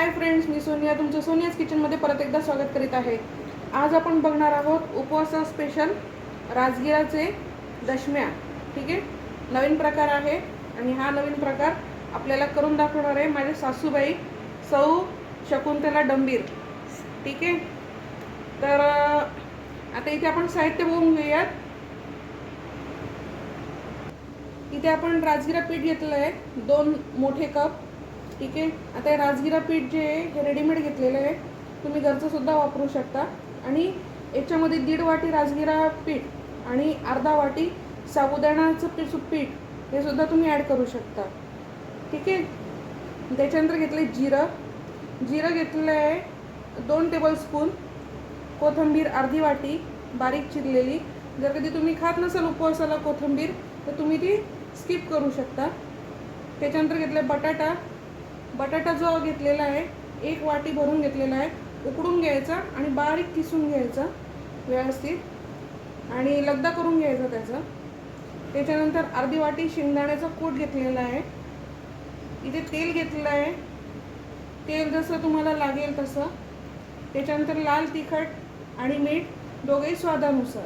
Hi friends मी सोनिया. तुमचं सोनियाज किचनमध्ये परत एकदा स्वागत करीत आहे. आज आपण बघणार आहोत उपवासा स्पेशल राजगिराचे दशम्या. ठीक आहे? नवीन प्रकार आहे आणि हा नवीन प्रकार आपल्याला करून दाखवणार आहे माझे सासूबाई सौ शकुंतला डंबीर. ठीक आहे? तर आता इथे आपण साहित्य बघून घेऊयात. इथे आपण राजगिरा पीठ घेतलं आहे. दोन मोठे कप. ठीक आहे? आता हे राजगिरा पीठ जे आहे हे रेडीमेड घेतलेलं आहे. तुम्ही घरचंसुद्धा वापरू शकता. आणि याच्यामध्ये दीड वाटी राजगिरा पीठ आणि अर्धा वाटी साबुदाणाचं पीठ पीठ हे सुद्धा तुम्ही ॲड करू शकता. ठीक आहे? त्याच्यानंतर घेतलं जिरं. जिरं घेतलेलं आहे दोन टेबलस्पून कोथिंबीर अर्धी वाटी बारीक चिरलेली. जर कधी तुम्ही खात नसाल उपवासाला कोथिंबीर तर तुम्ही ती स्किप करू शकता. त्याच्यानंतर घेतलं बटाटा. बटाटा जो घेतलेला आहे एक वाटी भरून घेतलेला आहे उकडून घ्यायचा आणि बारीक किसून घ्यायचा व्यवस्थित. आणि लगदा करून घ्यायचा त्याचा. त्याच्यानंतर अर्धी वाटी शेंगदाण्याचा कूट घेतलेला आहे. इथे तेल घेतलेलं आहे. तेल जसं तुम्हाला लागेल तसं. त्याच्यानंतर लाल तिखट आणि मीठ दोघेही स्वादानुसार.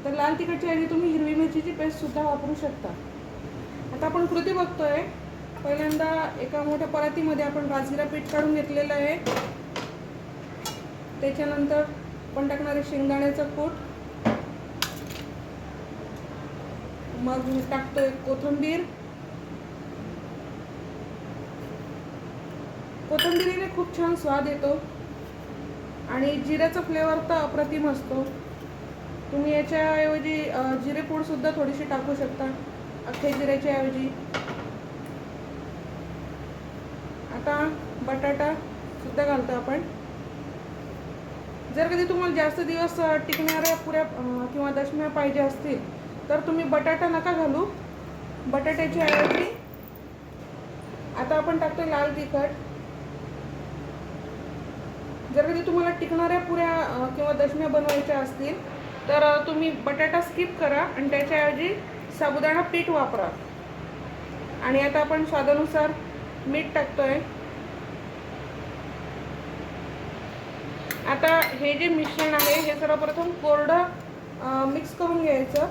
आता लाल तिखटच्या ऐवजी तुम्ही हिरवी मिरचीची पेस्टसुद्धा वापरू शकता. आता आपण कृती बघतोय. पहिल्यांदा एका मोठ्या परातीमध्ये आपण बाजरीला पीठ काढून घेतलेलं आहे. त्याच्यानंतर आपण टाकणार आहे शेंगदाण्याचं कूट. मग टाकतोय कोथिंबीर. कोथिंबीरीने खूप छान स्वाद येतो. आणि जिऱ्याचा फ्लेवर तर अप्रतिम असतो. तुम्ही याच्याऐवजी अ, जिरेपूड सुद्धा थोडीशी टाकू शकता. अख्ख्या जिऱ्याच्या ऐवजी आता बटाटा सुद्धा घालतो आपण. जर कधी तुम्हाला जास्त दिवस टिकणाऱ्या पुऱ्या किंवा दशम्या पाहिजे असतील तर तुम्ही बटाटा नका घालू. बटाट्याच्या ऐवजी आता आपण टाकतो लाल तिखट. जर कधी तुम्हाला टिकणाऱ्या पुऱ्या किंवा दशम्या बनवायच्या असतील तर तुम्ही बटाटा स्किप करा आणि त्याच्याऐवजी साबुदाणा पीठ वापरा. आणि आता आपण स्वादानुसार मीठ टाकतोय. आता हे जे मिश्रण आहे हे सर्वप्रथम कोरडं मिक्स करून घ्यायचं.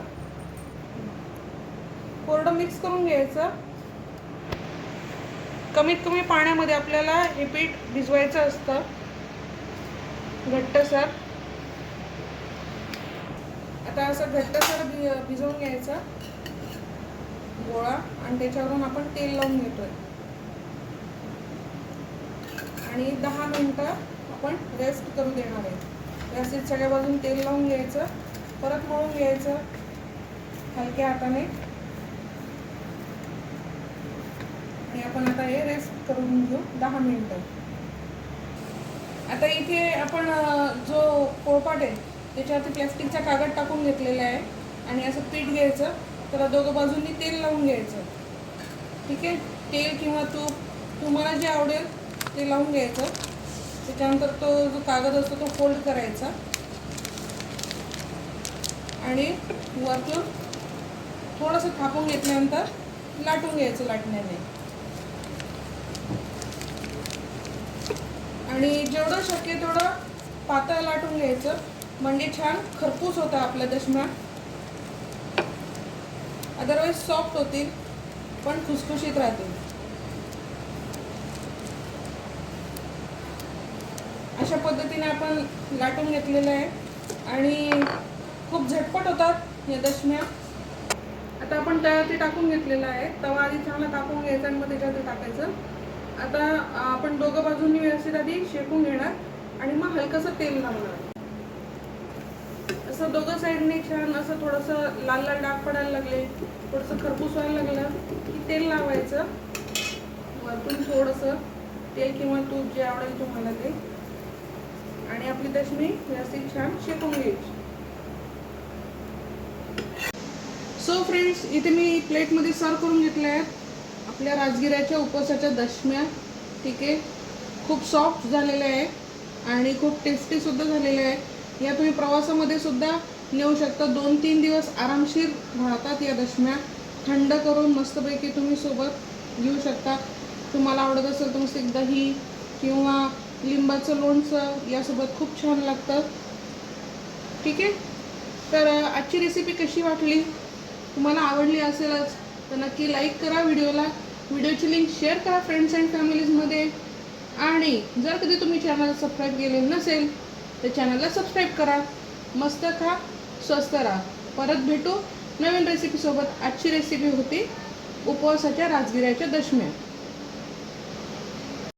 कोरडं मिक्स करून घ्यायचं. कमीत कमी पाण्यामध्ये आपल्याला हे पीठ भिजवायचं असतं. घट्टसर. आता असं घट्टसर भि भिजवून घ्यायचं. गोळा. आणि त्याच्यावरून आपण तेल लावून घेतोय. आणि दहा मिनटं आपण रेस्ट करू देणार आहे. व्यवस्थित सगळ्या बाजून तेल लावून घ्यायचं. परत मळून घ्यायचं. हलक्या हाताने. आणि आपण आता हे रेस्ट करून घेऊ. दहा मिनटं. आता इथे आपण जो पोळपाट आहे त्याच्यावरती प्लॅस्टिकचा कागद टाकून घेतलेला आहे. आणि असं पीठ घ्यायचं. त्याला दोघं बाजूंनी तेल लावून घ्यायचं. ठीक आहे? तेल किंवा तूप तुम्हाला जे आवडेल ते लावून घ्यायचं. त्याच्यानंतर तो जो कागद असतो तो फोल्ड करायचा. आणि वरतून थोडंसं थापून घेतल्यानंतर लाटून घ्यायचं लाटण्याने. आणि जेवढं शक्य तेवढं पातळ लाटून घ्यायचं. म्हणजे छान खरपूस होता आपल्या दशम्या अदरवाईज सॉफ्ट होतील पण खुसखुशीत राहतील. अशा पद्धतीने आपण लाटून घेतलेलं आहे. आणि खूप झटपट होतात या दशम्या. आता आपण तव्यावरती टाकून घेतलेलं आहे. तवा आधी चांगला तापून घ्यायचा आणि मग त्याच्यावरती टाकायचं. आता आपण दोघं बाजूंनी व्यवस्थित आधी शेकून घेणार आणि मग हलकंसं तेल लावणार असं दोघं साईडने छान असं थोडंसं लाल लाल डाग पडायला लागले थोडंसं खरपूस व्हायला लागलं की तेल लावायचं. वरतून थोडंसं तेल किंवा तूप जे आवडेल तुम्हाला ते. आणि आपली दशमी व्यवस्थित छान शेकून घ्यायची. सो फ्रेंड्स इथे मी प्लेटमध्ये सर्व करून घेतल्या. आहेत आपल्या राजगिऱ्याच्या उपवासाच्या दशम्या ठीक आहे? खूप सॉफ्ट झालेल्या आहे आणि खूप टेस्टीसुद्धा झालेल्या आहे. या तुम्ही प्रवासामध्ये सुद्धा नेऊ शकता. दोन तीन दिवस आरामशीर राहतात या दशम्या. थंड करून मस्तपैकी तुम्ही सोबत घेऊ शकता. तुम्हाला आवडत असेल तर मस्त एक दही किंवा लिंबाचं लोणचं यासोबत खूप छान लागतं. ठीक आहे? तर आजची रेसिपी कशी वाटली? तुम्हाला आवडली असेलच तर नक्की लाईक करा व्हिडिओला. व्हिडिओची लिंक शेअर करा फ्रेंड्स अँड फॅमिलीजमध्ये आणि जर कधी तुम्ही चॅनल सबस्क्राईब केले नसेल तर चॅनलला सबस्क्राईब करा. मस्त खा स्वस्त राहा. परत भेटू नवीन रेसिपीसोबत आजची रेसिपी होती उपवासाच्या राजगिऱ्याच्या दशम्या.